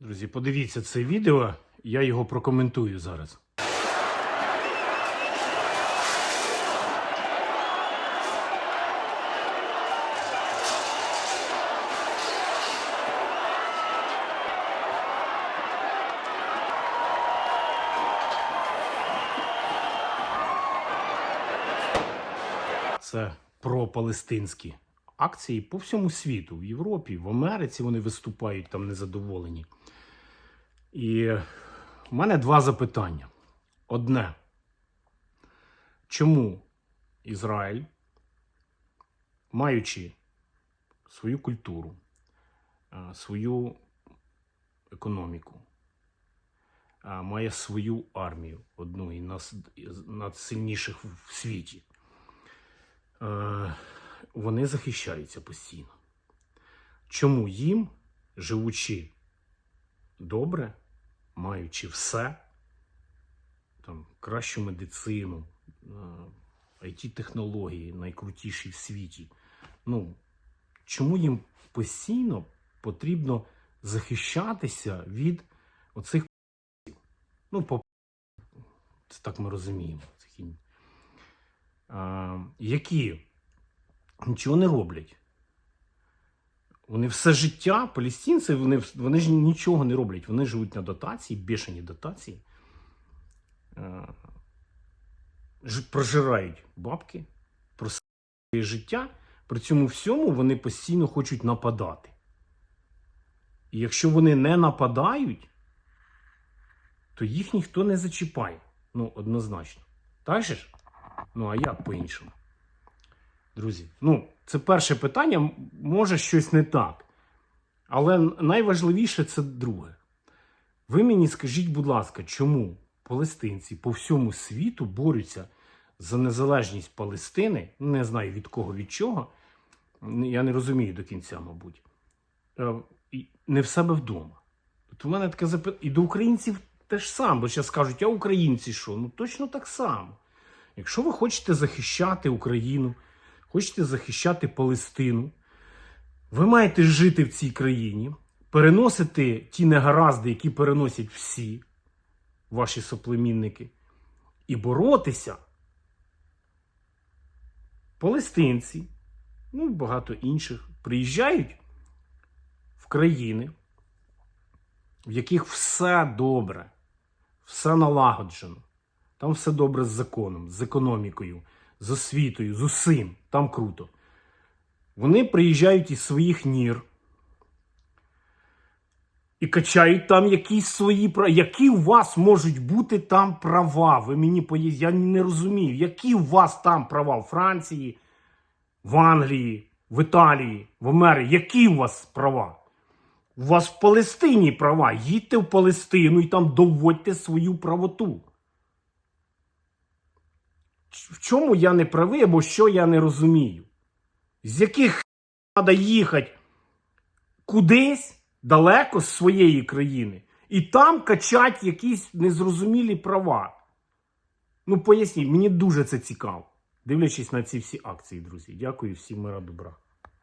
Друзі, подивіться це відео, я його прокоментую зараз. Це пропалестинські акції по всьому світу, в Європі, в Америці вони виступають там незадоволені. І в мене два запитання. Одне. Чому Ізраїль, маючи свою культуру, свою економіку, має свою армію, одну із найсильніших в світі, е, вони захищаються постійно. Чому їм, живучи добре, маючи все, там, кращу медицину, it технології найкрутіші в світі. Ну, чому їм постійно потрібно захищатися від оцих ну, по це так ми розуміємо. А, які нічого не роблять. Вони все життя, палестинці, вони, вони ж нічого не роблять. Вони живуть на дотації, бешені дотації. Е, Прожирають бабки, про своє життя. При цьому всьому вони постійно хочуть нападати. І якщо вони не нападають, то їх ніхто не зачіпає. Ну, однозначно. Так же ж? Ну, а як по-іншому? Друзі, ну, це перше питання, може щось не так. Але найважливіше це друге. Ви мені скажіть, будь ласка, чому палестинці по всьому світу борються за незалежність Палестини? Не знаю від кого, від чого. Я не розумію до кінця, мабуть. Е, Не в себе вдома. От у мене таке запитання. І до українців теж саме, бо зараз кажуть, а українці що? Ну точно так само. Якщо ви хочете захищати Україну, хочете захищати Палестину, ви маєте жити в цій країні, переносити ті негаразди, які переносять всі ваші соплемінники, і боротися. Палестинці, ну і багато інших, приїжджають в країни, в яких все добре, все налагоджено. Там все добре з законом, з економікою, з освітою, з усім. Там круто. Вони приїжджають із своїх нір і качають там якісь свої права. Які у вас можуть бути там права? Ви мені поясніть, я не розумію, які у вас там права в Франції, в Англії, в Італії, в Америці? Які у вас права? У вас в Палестині права. Їдьте в Палестину і там доводьте свою правоту. В чому я не правий, або що я не розумію? З яких треба їхати кудись далеко з своєї країни і там качати якісь незрозумілі права. Ну, поясніть, мені дуже це цікаво, дивлячись на ці всі акції, друзі. Дякую всім мира добра.